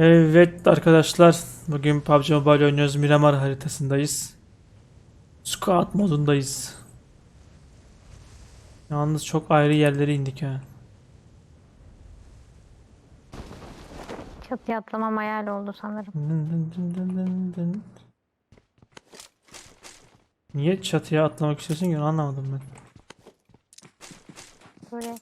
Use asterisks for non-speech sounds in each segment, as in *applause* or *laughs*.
Evet arkadaşlar bugün PUBG Mobile oynuyoruz Miramar haritasındayız. Squad modundayız. Yalnız çok ayrı yerlere indik ha. Çatıya atlamam hayal oldu sanırım. Dın dın dın dın dın dın. Niye çatıya atlamak istiyorsun ki onu anlamadım ben. Böyle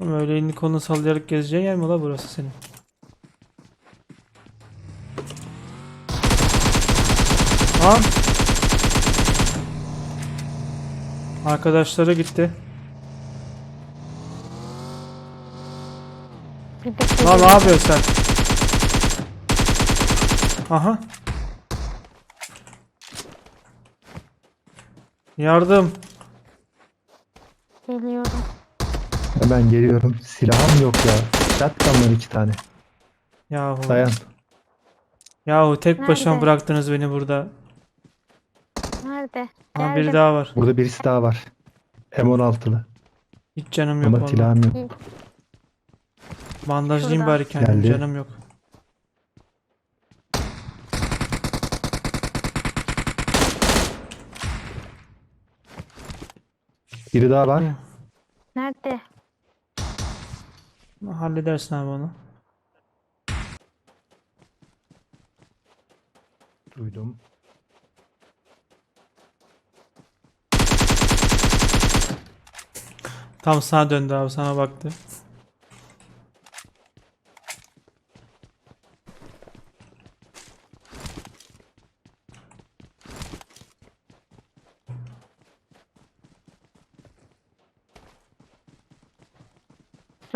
Oğlum öyle elini kolunu sallayarak gezeceğin yer mi la burası senin? Lan! Arkadaşlara gitti. Lan ne yapıyorsun sen? Aha. Yardım. geliyorum. Hemen geliyorum. Silahım yok ya. Shotgun var iki tane. Yahu. Dayan. Yahu tek başıma Nerede? bıraktınız beni burada. Nerede? Ha biri Geldim. daha var. Burada birisi daha var. M16'lı. Hiç canım yok Ama vallahi. silahım yok. Bandajlayayım Şurada. bari kendim. Geldi. Canım yok. Biri daha var. Nerede? Halledersin abi onu. Duydum. Tam sana döndü abi sana baktı.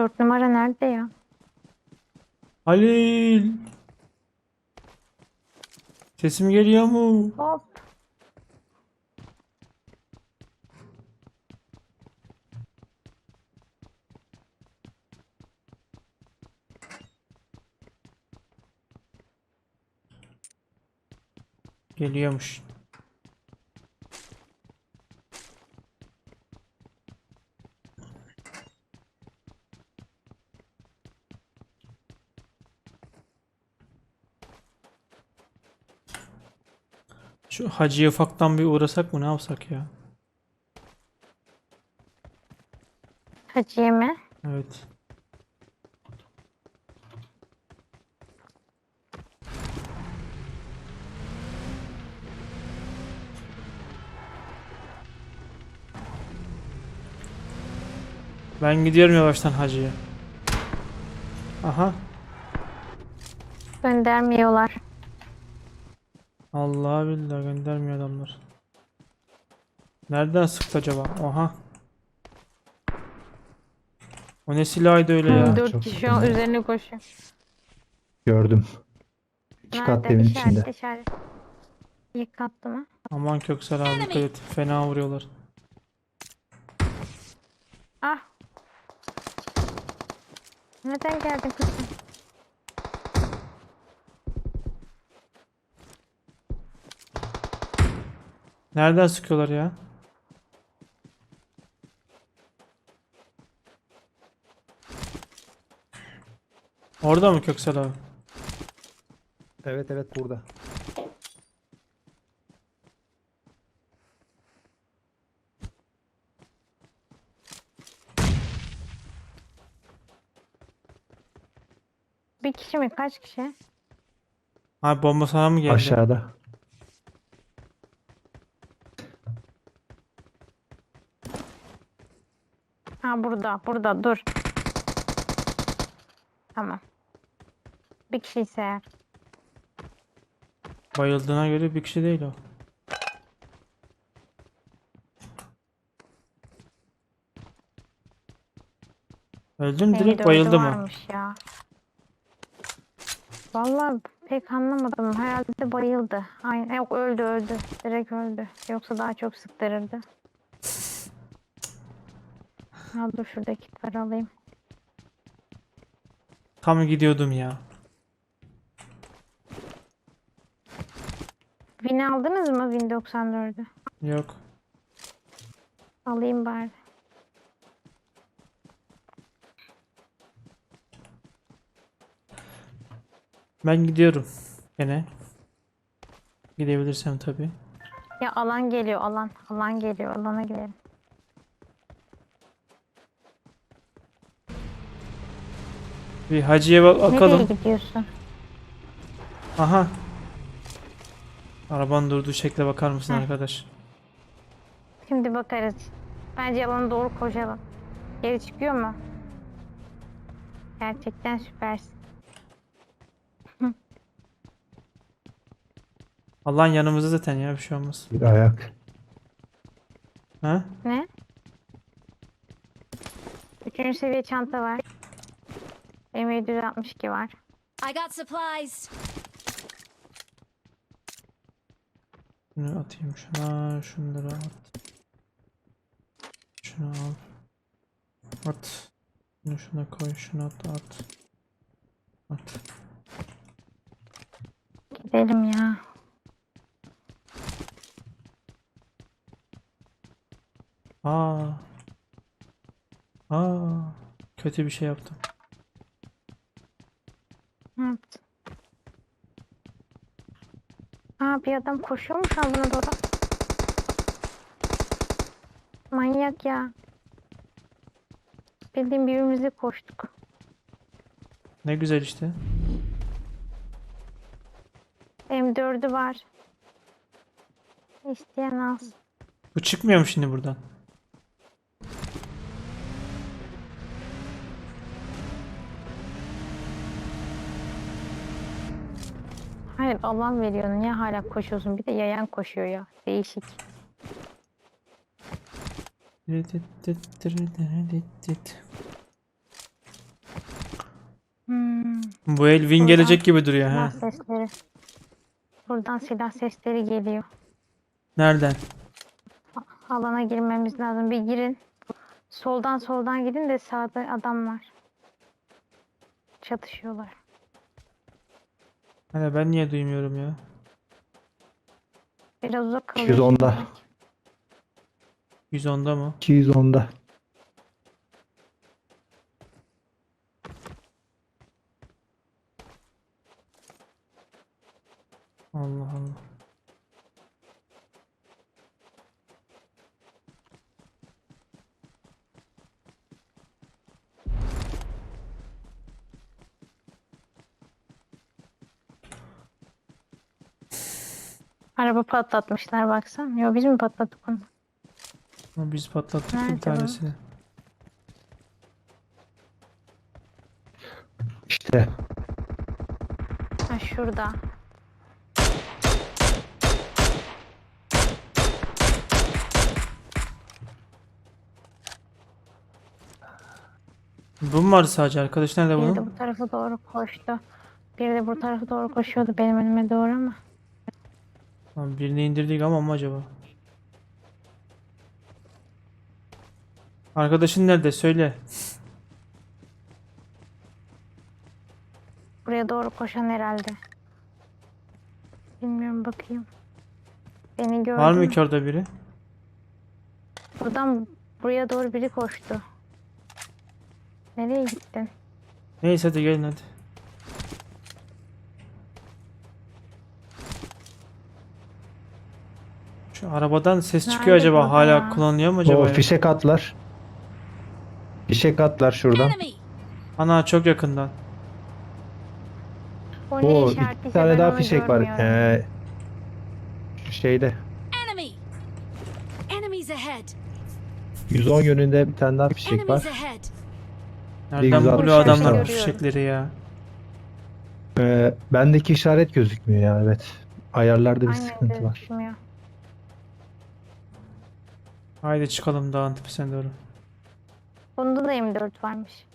Dört numara nerede ya? Halil. Sesim geliyor mu? Hop. Geliyormuş. Şu hacıya ufaktan bir uğrasak mı ne yapsak ya? Hacıye mi? Evet. Ben gidiyorum yavaştan hacıya. Aha. Göndermiyorlar. Allah billahi göndermiyor adamlar. Nereden sıktı acaba? Oha. O ne silahıydı öyle ya? Dört çok kişi güzel. üzerine koşuyor. Gördüm. İki kat Nerede? evin İşaret, içinde. işaret. İlk katlı mı? Aman Köksal abi dikkat et. Fena vuruyorlar. Ah. Neden geldin kızım? Nereden sıkıyorlar ya? Orada mı Köksal abi? Evet evet burada. Bir kişi mi? Kaç kişi? Abi bomba sana mı geldi? Aşağıda. Burada, burada dur. Tamam. Bir kişi ise. Bayıldığına göre bir kişi değil o. Öldü mü? Direkt bayıldı mı? ya. Vallahi pek anlamadım. Herhalde bayıldı. Aynen. Yok öldü öldü. Direkt öldü. Yoksa daha çok sıktırırdı. Ha dur şuradaki para alayım. Tam gidiyordum ya. Win aldınız mı Win 94'ü? Yok. Alayım bari. Ben gidiyorum. Gene. Gidebilirsem tabii. Ya alan geliyor alan. Alan geliyor. Alana gidelim. Bir hacıya bak Nereye bakalım. gidiyorsun? Aha. Arabanın durduğu şekle bakar mısın Heh. arkadaş? Şimdi bakarız. Bence alana doğru koşalım. Geri çıkıyor mu? Gerçekten süpersin. *laughs* Allah'ın yanımızda zaten ya bir şey olmaz. Bir ayak. Ha? Ne? Üçüncü seviye çanta var. M762 var. I got supplies. Şunu atayım şuna, şunları at. Şunu al. At. Şunu şuna koy, şunu at, at. At. Gidelim ya. Aa. Aa. Kötü bir şey yaptım. Ne yaptın? Aa bir adam koşuyormuş ha buna doğru. Manyak ya. Bildiğin birbirimize koştuk. Ne güzel işte. M4'ü var. İsteyen alsın. Bu çıkmıyor mu şimdi buradan? Hayır alan veriyor. Niye hala koşuyorsun? Bir de yayan koşuyor ya. Değişik. Hmm, Bu el win gelecek gibi duruyor silah ha. sesleri. Buradan silah sesleri geliyor. Nereden? Alana girmemiz lazım. Bir girin. Soldan soldan gidin de sağda adam var. Çatışıyorlar. Hani ben niye duymuyorum ya? Biraz uzak kalıyor. 210'da. 110'da mı? 210'da. Allah Allah. Araba patlatmışlar baksan. Yo biz mi patlattık onu? Ama Biz patlattık Nerede bir bu? tanesini. İşte Ha şurada. Bu mu var sadece arkadaş nerede Biri de bunun? bu tarafa doğru koştu. Biri de bu tarafa doğru koşuyordu benim önüme doğru ama. Lan birini indirdik ama mı acaba? Arkadaşın nerede? Söyle. Buraya doğru koşan herhalde. Bilmiyorum bakayım. Beni gördü. Var mı ki orada biri? Buradan buraya doğru biri koştu. Nereye gittin? Neyse hadi gelin hadi. Şu arabadan ses çıkıyor Nerede acaba? Hala kullanılıyor mu acaba? o ya? fişek atlar. Fişek atlar şuradan. Enemy. Ana çok yakından. O ne O işaretliyse iki tane daha onu fişek var. görmüyorum. Ee, şu şeyde. Enemy. Enemies ahead. 110 yönünde bir tane daha fişek Enemies var. ahead. Nereden güzel buluyor şey adamlar bu görüyorum. fişekleri ya? Ee, bendeki işaret gözükmüyor ya evet. Ayarlarda bir Aynen sıkıntı var. gözükmüyor. Haydi çıkalım dağın tepesine doğru. Bunda da M4 varmış.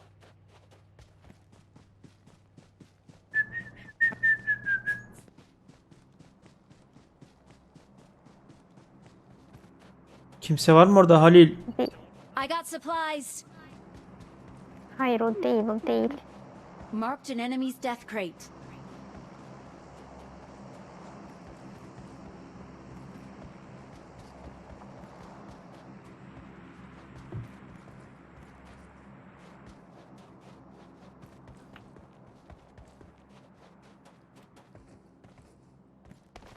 Kimse var mı orada Halil? I got supplies. Hayır o değil o değil. Marked an enemy's death crate.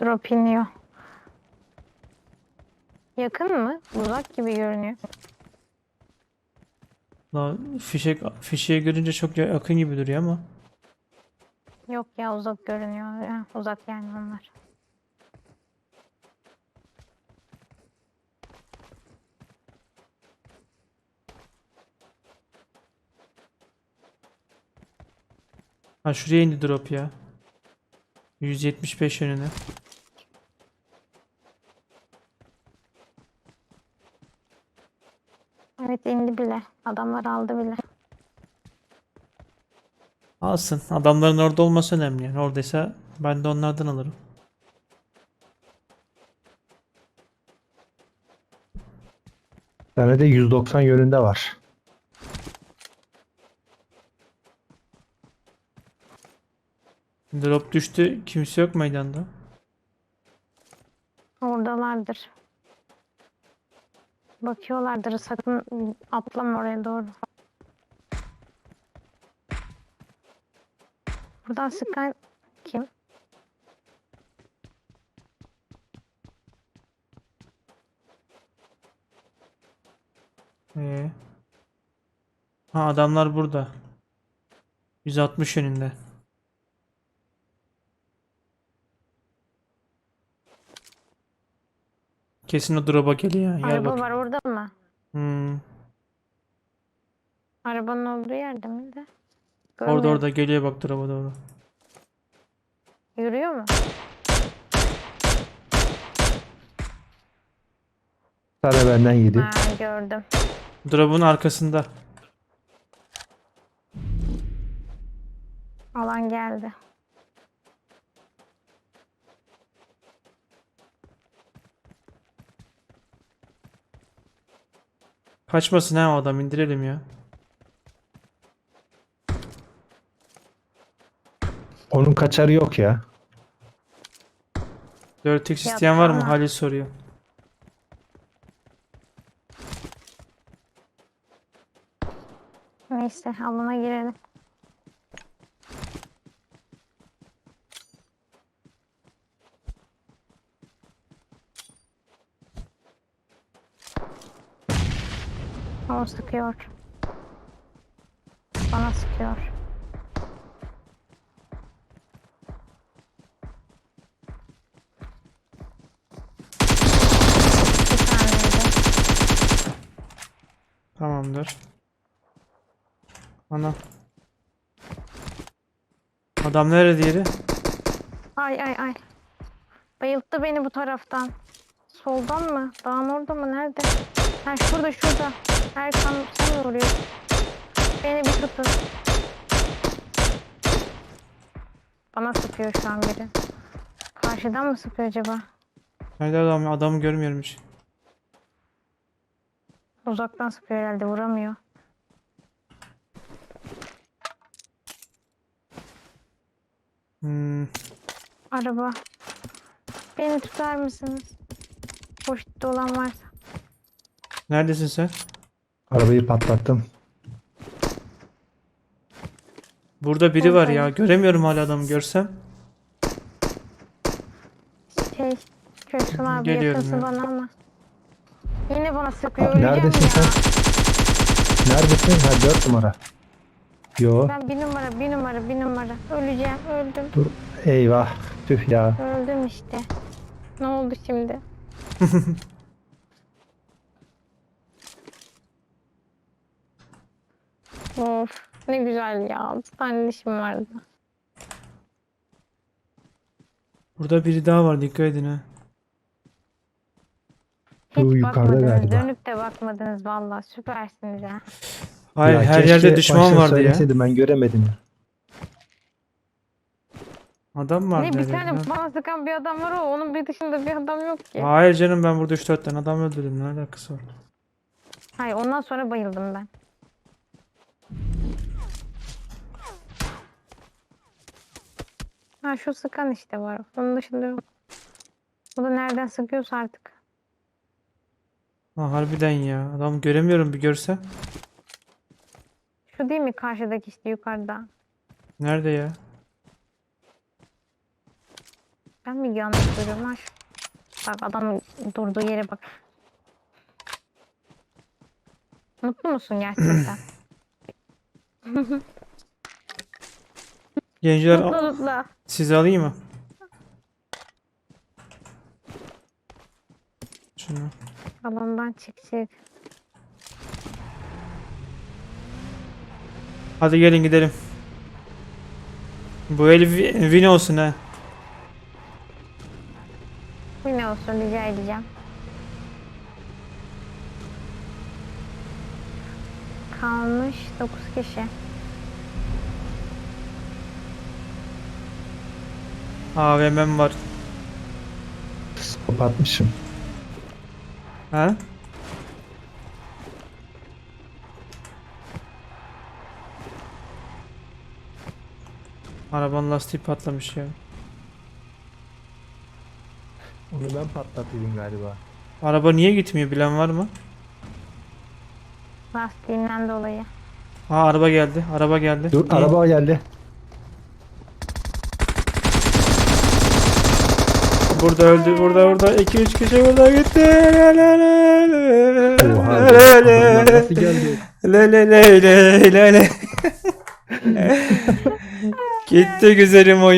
Drop iniyor. Yakın mı? Uzak gibi görünüyor. La fişek fişeği görünce çok ya- yakın gibi duruyor ama. Yok ya uzak görünüyor. Ya, uzak yani onlar. Ha şuraya indi drop ya. 175 yönüne. Evet indi bile. Adamlar aldı bile. Alsın. Adamların orada olması önemli. Yani oradaysa ben de onlardan alırım. Tane de 190 yönünde var. Drop düştü. Kimse yok meydanda. Oradalardır. Bakıyorlardır. Sakın atlama oraya doğru. Buradan sıkan kim? Ee. Ha adamlar burada. 160 yönünde. Kesin o drop'a geliyor. Gel Araba bak. var orada mı? Hmm. Arabanın olduğu yerde mi de? Orada Görmüyorum. orada geliyor bak drop'a doğru. Yürüyor mu? Tane benden yedi. Ha gördüm. Drop'un arkasında. Alan geldi. Kaçmasın ha o adam indirelim ya. Onun kaçarı yok ya. 4x isteyen var mı? Halil soruyor. Neyse alana girelim. O sıkıyor. Bana sıkıyor. Tamamdır. Ana. Adam nerede diğeri? Ay ay ay. Bayılttı beni bu taraftan. Soldan mı? Dağın orada mı? Nerede? Ha şurada şurada. Erkan sen mi vuruyorsun? Beni bir tutun. Bana sıkıyor şu an biri. Karşıdan mı sıkıyor acaba? Nerede adam? Adamı görmüyorum hiç. Uzaktan sıkıyor herhalde vuramıyor. Hmm. Araba. Beni tutar mısınız? Poşette olan varsa. Neredesin sen? Arabayı patlattım. Burada biri var ya. Göremiyorum hala adamı görsem. Şey, Köksal abi Geliyorum yakası ya. bana ama. Yine bana sıkıyor. Abi Öleceğim neredesin ya. sen? Neredesin? Ha 4 numara. Yo. Ben bir numara, bir numara, bir numara. Öleceğim, öldüm. Dur. Eyvah. Tüh ya. Öldüm işte. Ne oldu şimdi? *laughs* of, ne güzel ya. Bir tane dişim vardı. Burada biri daha var. Dikkat edin ha. Hiç Bu yukarıda bakmadınız, galiba. dönüp de bakmadınız vallahi süpersiniz ya. Hayır Ya her keşke yerde düşman vardı ya. söyleseydim, ben göremedim. Adam vardı Ne bir tane bana sıkan bir adam var o. Onun bir dışında bir adam yok ki. Hayır canım ben burada 3-4 tane adam öldürdüm. Ne alakası var? Hayır ondan sonra bayıldım ben. Ha şu sıkan işte var. Onun dışında yok. Bu da nereden sıkıyorsa artık. Ha, harbiden ya. Adam göremiyorum bir görsem. Şu değil mi karşıdaki işte yukarıda. Nerede ya? Ben mi yanlış görüyorum ha? Bak adam durduğu yere bak. Mutlu musun gerçekten? *clears throat* *laughs* Gençler Mutlulukla. sizi alayım mı? Şunu. Alandan çık çık. Hadi gelin gidelim. Bu el vi- win olsun ha. Bu ne olsun rica edeceğim. Kalmış 9 kişi. AVM'm var. Skop atmışım. Ha? Arabanın lastiği patlamış ya. Onu ben patlatayım galiba. Araba niye gitmiyor bilen var mı? Lastiğinden dolayı. Ha araba geldi. Araba geldi. Dur araba geldi. Burada öldü. Burada burada 2 3 kişi burada gitti. Le le le. Oha. Le le le. nasıl geldi? Le le le le le le. Gitti güzelim oyun.